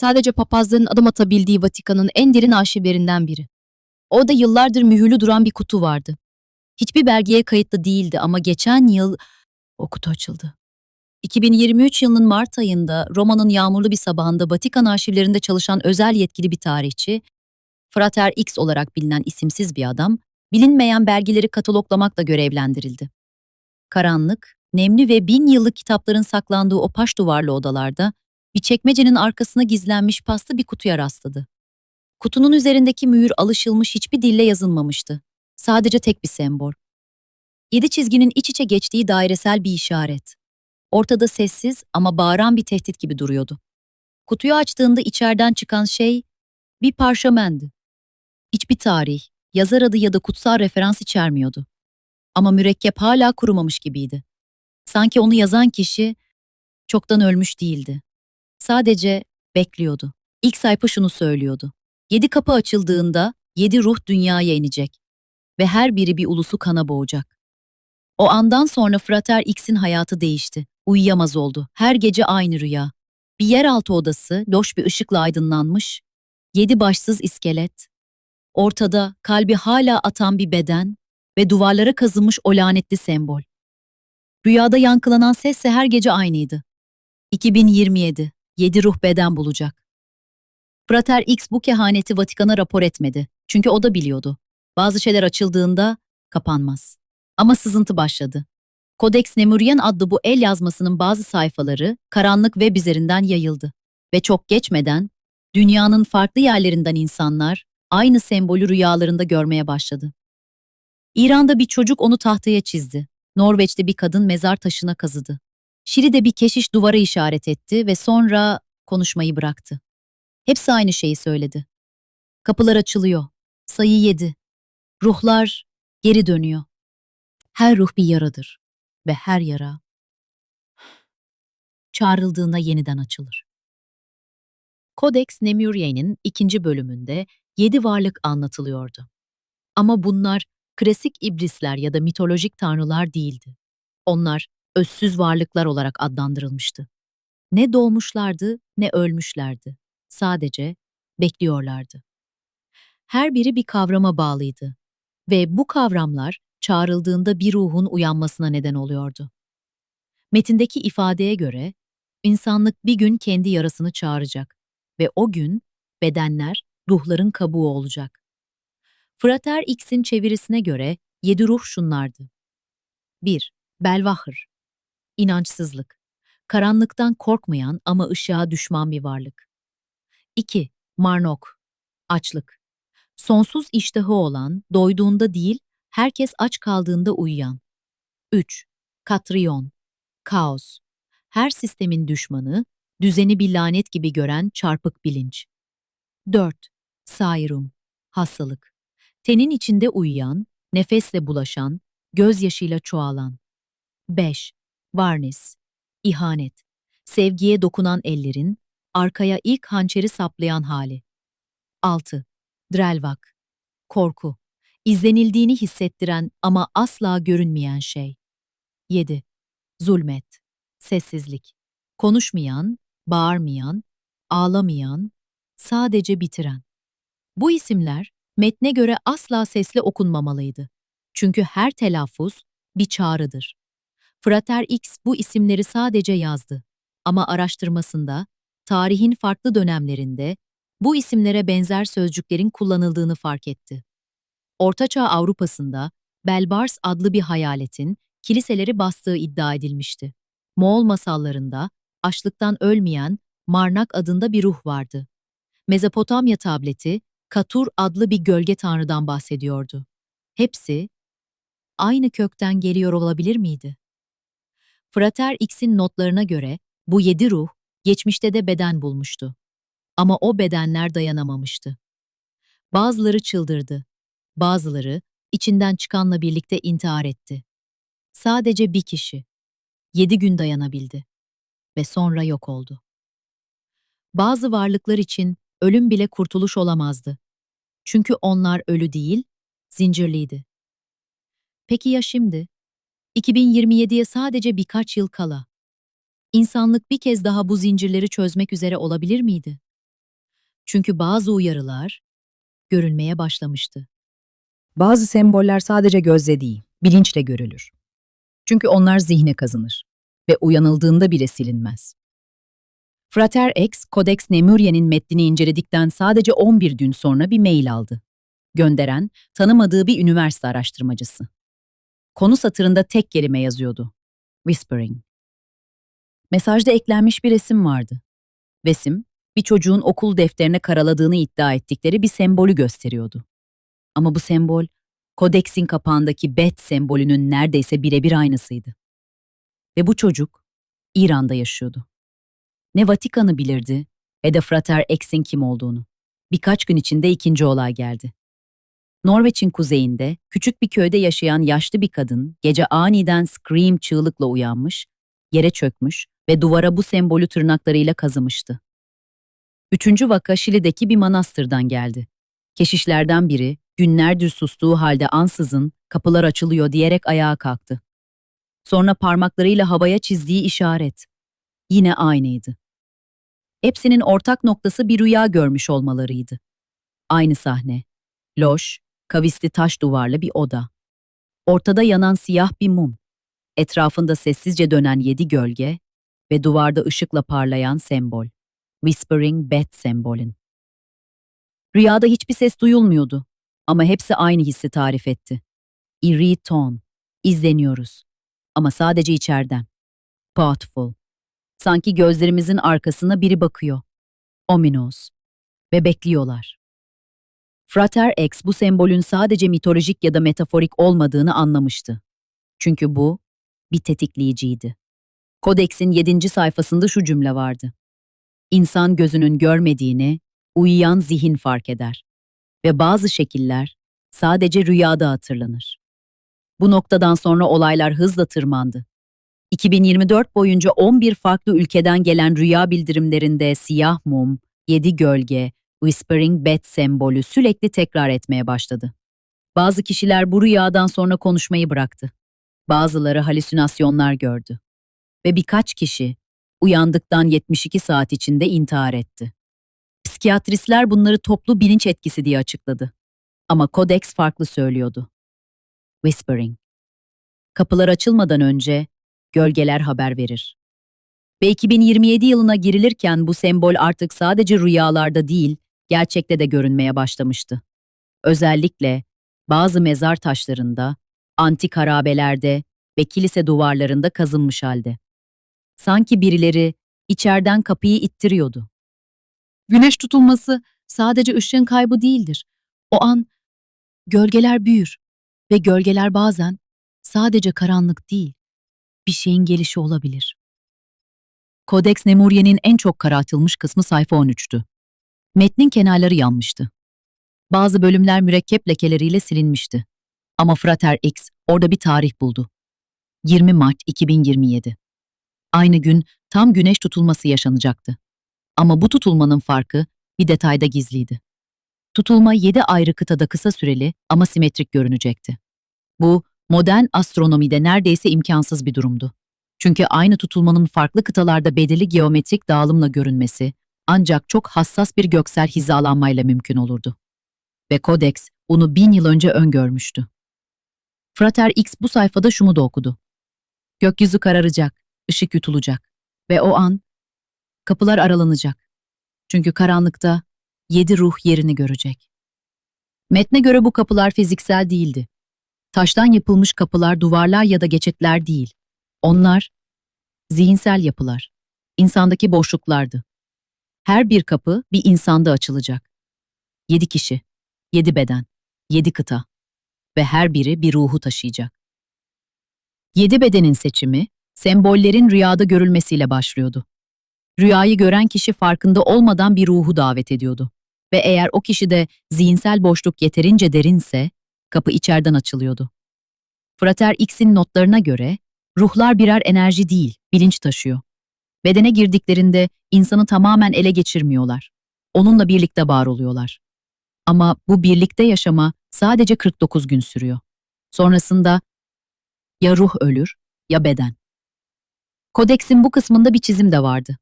Sadece papazların adım atabildiği Vatikan'ın en derin arşivlerinden biri. Orada yıllardır mühürlü duran bir kutu vardı. Hiçbir belgeye kayıtlı değildi ama geçen yıl o kutu açıldı. 2023 yılının Mart ayında Roma'nın yağmurlu bir sabahında Vatikan arşivlerinde çalışan özel yetkili bir tarihçi, Frater X olarak bilinen isimsiz bir adam, bilinmeyen belgeleri kataloglamakla görevlendirildi. Karanlık, nemli ve bin yıllık kitapların saklandığı o paş duvarlı odalarda bir çekmecenin arkasına gizlenmiş paslı bir kutuya rastladı. Kutunun üzerindeki mühür alışılmış hiçbir dille yazılmamıştı. Sadece tek bir sembol. Yedi çizginin iç içe geçtiği dairesel bir işaret. Ortada sessiz ama bağıran bir tehdit gibi duruyordu. Kutuyu açtığında içeriden çıkan şey bir parşömendi. Hiçbir tarih, yazar adı ya da kutsal referans içermiyordu. Ama mürekkep hala kurumamış gibiydi. Sanki onu yazan kişi çoktan ölmüş değildi. Sadece bekliyordu. İlk sayfa şunu söylüyordu. Yedi kapı açıldığında yedi ruh dünyaya inecek ve her biri bir ulusu kana boğacak. O andan sonra Frater X'in hayatı değişti. Uyuyamaz oldu. Her gece aynı rüya. Bir yeraltı odası loş bir ışıkla aydınlanmış. Yedi başsız iskelet. Ortada kalbi hala atan bir beden ve duvarlara kazınmış o lanetli sembol. Rüyada yankılanan sesse her gece aynıydı. 2027. Yedi ruh beden bulacak. Frater X bu kehaneti Vatikan'a rapor etmedi. Çünkü o da biliyordu. Bazı şeyler açıldığında kapanmaz. Ama sızıntı başladı. Codex Nemurien adlı bu el yazmasının bazı sayfaları karanlık web üzerinden yayıldı. Ve çok geçmeden dünyanın farklı yerlerinden insanlar aynı sembolü rüyalarında görmeye başladı. İran'da bir çocuk onu tahtaya çizdi. Norveç'te bir kadın mezar taşına kazıdı. Şili'de bir keşiş duvara işaret etti ve sonra konuşmayı bıraktı. Hepsi aynı şeyi söyledi. Kapılar açılıyor. Sayı yedi. Ruhlar geri dönüyor. Her ruh bir yaradır ve her yara çağrıldığında yeniden açılır. Codex Nemurien'in ikinci bölümünde yedi varlık anlatılıyordu. Ama bunlar klasik iblisler ya da mitolojik tanrılar değildi. Onlar özsüz varlıklar olarak adlandırılmıştı. Ne doğmuşlardı ne ölmüşlerdi. Sadece bekliyorlardı. Her biri bir kavrama bağlıydı ve bu kavramlar çağrıldığında bir ruhun uyanmasına neden oluyordu. Metindeki ifadeye göre insanlık bir gün kendi yarasını çağıracak ve o gün bedenler ruhların kabuğu olacak. Frater X'in çevirisine göre yedi ruh şunlardı. 1. Belvahır İnançsızlık. Karanlıktan korkmayan ama ışığa düşman bir varlık. 2. Marnok. Açlık. Sonsuz iştahı olan, doyduğunda değil, herkes aç kaldığında uyuyan. 3. Katriyon. Kaos. Her sistemin düşmanı, düzeni bir lanet gibi gören çarpık bilinç. 4. Sairum. Hastalık. Tenin içinde uyuyan, nefesle bulaşan, gözyaşıyla çoğalan. 5. Varnis. İhanet. Sevgiye dokunan ellerin, arkaya ilk hançeri saplayan hali. 6. Drelvak. Korku. İzlenildiğini hissettiren ama asla görünmeyen şey. 7. Zulmet. Sessizlik. Konuşmayan, bağırmayan, ağlamayan, sadece bitiren. Bu isimler metne göre asla sesle okunmamalıydı. Çünkü her telaffuz bir çağrıdır. Frater X bu isimleri sadece yazdı ama araştırmasında tarihin farklı dönemlerinde bu isimlere benzer sözcüklerin kullanıldığını fark etti. Ortaçağ Avrupa'sında Belbars adlı bir hayaletin kiliseleri bastığı iddia edilmişti. Moğol masallarında açlıktan ölmeyen Marnak adında bir ruh vardı. Mezopotamya tableti Katur adlı bir gölge tanrıdan bahsediyordu. Hepsi aynı kökten geliyor olabilir miydi? Frater X'in notlarına göre bu yedi ruh geçmişte de beden bulmuştu. Ama o bedenler dayanamamıştı. Bazıları çıldırdı, bazıları içinden çıkanla birlikte intihar etti. Sadece bir kişi, yedi gün dayanabildi ve sonra yok oldu. Bazı varlıklar için ölüm bile kurtuluş olamazdı. Çünkü onlar ölü değil, zincirliydi. Peki ya şimdi? 2027'ye sadece birkaç yıl kala. İnsanlık bir kez daha bu zincirleri çözmek üzere olabilir miydi? Çünkü bazı uyarılar görülmeye başlamıştı. Bazı semboller sadece gözle değil, bilinçle görülür. Çünkü onlar zihne kazınır ve uyanıldığında bile silinmez. Frater X, Codex Nemuria'nın metnini inceledikten sadece 11 gün sonra bir mail aldı. Gönderen, tanımadığı bir üniversite araştırmacısı. Konu satırında tek kelime yazıyordu. Whispering. Mesajda eklenmiş bir resim vardı. Resim, bir çocuğun okul defterine karaladığını iddia ettikleri bir sembolü gösteriyordu. Ama bu sembol, Kodeksin kapağındaki Bet sembolünün neredeyse birebir aynısıydı. Ve bu çocuk İran'da yaşıyordu. Ne Vatikan'ı bilirdi ve de Frater X'in kim olduğunu. Birkaç gün içinde ikinci olay geldi. Norveç'in kuzeyinde küçük bir köyde yaşayan yaşlı bir kadın gece aniden scream çığlıkla uyanmış, yere çökmüş ve duvara bu sembolü tırnaklarıyla kazımıştı. Üçüncü vaka Şili'deki bir manastırdan geldi. Keşişlerden biri günlerdir sustuğu halde ansızın kapılar açılıyor diyerek ayağa kalktı. Sonra parmaklarıyla havaya çizdiği işaret. Yine aynıydı. Hepsinin ortak noktası bir rüya görmüş olmalarıydı. Aynı sahne. Loş, kavisli taş duvarlı bir oda. Ortada yanan siyah bir mum. Etrafında sessizce dönen yedi gölge ve duvarda ışıkla parlayan sembol. Whispering Bat sembolün. Rüyada hiçbir ses duyulmuyordu ama hepsi aynı hissi tarif etti. Eerie tone. İzleniyoruz. Ama sadece içeriden. Thoughtful. Sanki gözlerimizin arkasına biri bakıyor. Ominous. Ve bekliyorlar. Frater X bu sembolün sadece mitolojik ya da metaforik olmadığını anlamıştı. Çünkü bu bir tetikleyiciydi. Kodeksin 7. sayfasında şu cümle vardı. İnsan gözünün görmediğini uyuyan zihin fark eder ve bazı şekiller sadece rüyada hatırlanır. Bu noktadan sonra olaylar hızla tırmandı. 2024 boyunca 11 farklı ülkeden gelen rüya bildirimlerinde siyah mum, yedi gölge, Whispering Bat sembolü sürekli tekrar etmeye başladı. Bazı kişiler bu rüyadan sonra konuşmayı bıraktı. Bazıları halüsinasyonlar gördü. Ve birkaç kişi uyandıktan 72 saat içinde intihar etti. Psikiyatristler bunları toplu bilinç etkisi diye açıkladı. Ama Codex farklı söylüyordu. Whispering. Kapılar açılmadan önce gölgeler haber verir. Ve 2027 yılına girilirken bu sembol artık sadece rüyalarda değil, gerçekte de görünmeye başlamıştı. Özellikle bazı mezar taşlarında, antik harabelerde ve kilise duvarlarında kazınmış halde. Sanki birileri içeriden kapıyı ittiriyordu. Güneş tutulması sadece ışığın kaybı değildir. O an gölgeler büyür ve gölgeler bazen sadece karanlık değil, bir şeyin gelişi olabilir. Codex Nemuria'nın en çok karartılmış kısmı sayfa 13'tü. Metnin kenarları yanmıştı. Bazı bölümler mürekkep lekeleriyle silinmişti. Ama Frater X orada bir tarih buldu. 20 Mart 2027. Aynı gün tam güneş tutulması yaşanacaktı. Ama bu tutulmanın farkı bir detayda gizliydi. Tutulma 7 ayrı kıtada kısa süreli ama simetrik görünecekti. Bu, modern astronomide neredeyse imkansız bir durumdu. Çünkü aynı tutulmanın farklı kıtalarda belirli geometrik dağılımla görünmesi ancak çok hassas bir göksel hizalanmayla mümkün olurdu. Ve Codex bunu bin yıl önce öngörmüştü. Frater X bu sayfada şunu da okudu. Gökyüzü kararacak, ışık yutulacak ve o an kapılar aralanacak. Çünkü karanlıkta yedi ruh yerini görecek. Metne göre bu kapılar fiziksel değildi. Taştan yapılmış kapılar, duvarlar ya da geçitler değil. Onlar zihinsel yapılar, insandaki boşluklardı. Her bir kapı bir insanda açılacak. Yedi kişi, yedi beden, yedi kıta ve her biri bir ruhu taşıyacak. Yedi bedenin seçimi, sembollerin rüyada görülmesiyle başlıyordu. Rüyayı gören kişi farkında olmadan bir ruhu davet ediyordu. Ve eğer o kişide zihinsel boşluk yeterince derinse, kapı içeriden açılıyordu. Frater X'in notlarına göre, ruhlar birer enerji değil, bilinç taşıyor. Bedene girdiklerinde insanı tamamen ele geçirmiyorlar. Onunla birlikte var oluyorlar. Ama bu birlikte yaşama sadece 49 gün sürüyor. Sonrasında ya ruh ölür ya beden. Kodeksin bu kısmında bir çizim de vardı.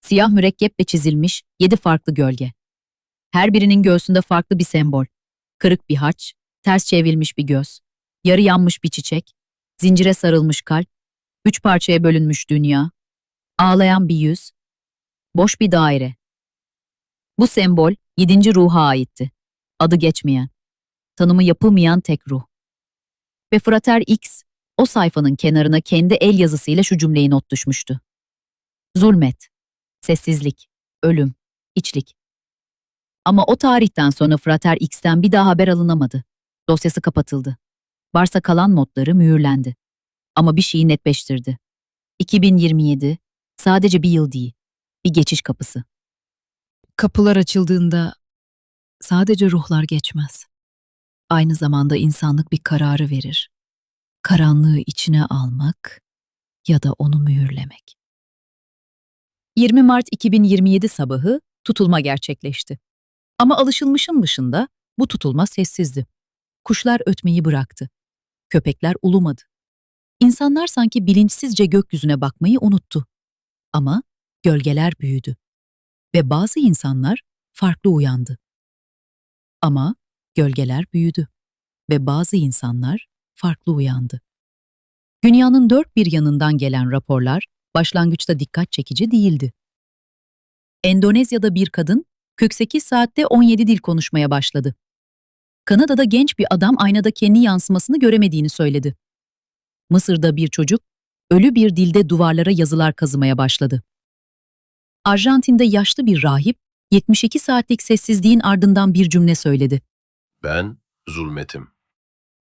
Siyah mürekkeple çizilmiş yedi farklı gölge. Her birinin göğsünde farklı bir sembol. Kırık bir haç, ters çevrilmiş bir göz, yarı yanmış bir çiçek, zincire sarılmış kalp, üç parçaya bölünmüş dünya, ağlayan bir yüz, boş bir daire. Bu sembol yedinci ruha aitti. Adı geçmeyen, tanımı yapılmayan tek ruh. Ve Frater X o sayfanın kenarına kendi el yazısıyla şu cümleyi not düşmüştü. Zulmet, sessizlik, ölüm, içlik. Ama o tarihten sonra Frater X'ten bir daha haber alınamadı. Dosyası kapatıldı. Varsa kalan notları mühürlendi. Ama bir şeyi netleştirdi. 2027 sadece bir yıl değil, bir geçiş kapısı. Kapılar açıldığında sadece ruhlar geçmez. Aynı zamanda insanlık bir kararı verir. Karanlığı içine almak ya da onu mühürlemek. 20 Mart 2027 sabahı tutulma gerçekleşti. Ama alışılmışın dışında bu tutulma sessizdi. Kuşlar ötmeyi bıraktı. Köpekler ulumadı. İnsanlar sanki bilinçsizce gökyüzüne bakmayı unuttu. Ama gölgeler büyüdü ve bazı insanlar farklı uyandı. Ama gölgeler büyüdü ve bazı insanlar farklı uyandı. Dünyanın dört bir yanından gelen raporlar başlangıçta dikkat çekici değildi. Endonezya'da bir kadın 48 saatte 17 dil konuşmaya başladı. Kanada'da genç bir adam aynada kendi yansımasını göremediğini söyledi. Mısır'da bir çocuk ölü bir dilde duvarlara yazılar kazımaya başladı. Arjantin'de yaşlı bir rahip 72 saatlik sessizliğin ardından bir cümle söyledi. Ben zulmetim.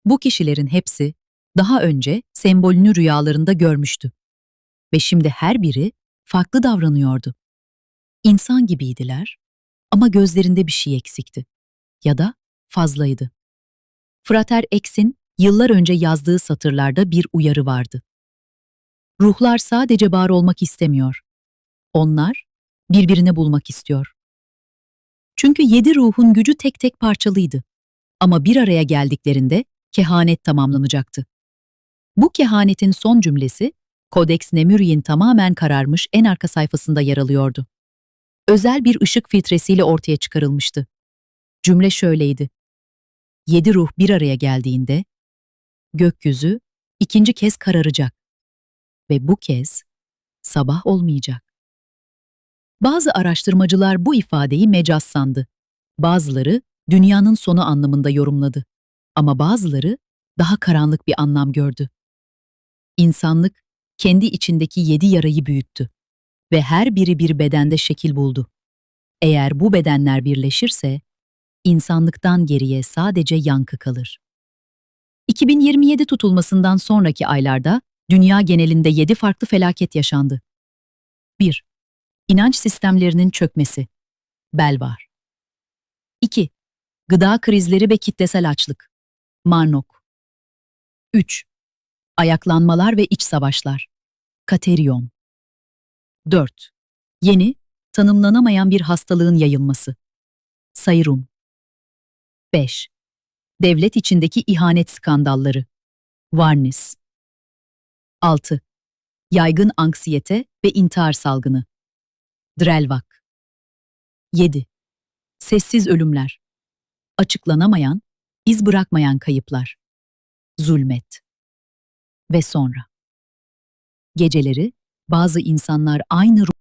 Bu kişilerin hepsi daha önce sembolünü rüyalarında görmüştü. Ve şimdi her biri farklı davranıyordu. İnsan gibiydiler ama gözlerinde bir şey eksikti. Ya da fazlaydı. Frater X'in yıllar önce yazdığı satırlarda bir uyarı vardı. Ruhlar sadece var olmak istemiyor. Onlar birbirini bulmak istiyor. Çünkü yedi ruhun gücü tek tek parçalıydı. Ama bir araya geldiklerinde kehanet tamamlanacaktı. Bu kehanetin son cümlesi, Codex Nemuri'nin tamamen kararmış en arka sayfasında yer alıyordu. Özel bir ışık filtresiyle ortaya çıkarılmıştı. Cümle şöyleydi. Yedi ruh bir araya geldiğinde, gökyüzü ikinci kez kararacak. Ve bu kez sabah olmayacak. Bazı araştırmacılar bu ifadeyi mecaz sandı. Bazıları dünyanın sonu anlamında yorumladı. Ama bazıları daha karanlık bir anlam gördü. İnsanlık kendi içindeki yedi yarayı büyüttü ve her biri bir bedende şekil buldu. Eğer bu bedenler birleşirse, insanlıktan geriye sadece yankı kalır. 2027 tutulmasından sonraki aylarda dünya genelinde yedi farklı felaket yaşandı. 1. İnanç sistemlerinin çökmesi. Belvar. 2. Gıda krizleri ve kitlesel açlık. Marnok. 3. Ayaklanmalar ve iç savaşlar. Katerion. 4. Yeni, tanımlanamayan bir hastalığın yayılması. Sayrum. 5. Devlet içindeki ihanet skandalları. Varnis. 6. Yaygın anksiyete ve intihar salgını. Drelvak. 7. Sessiz ölümler. Açıklanamayan, iz bırakmayan kayıplar. Zulmet. Ve sonra. Geceleri bazı insanlar aynı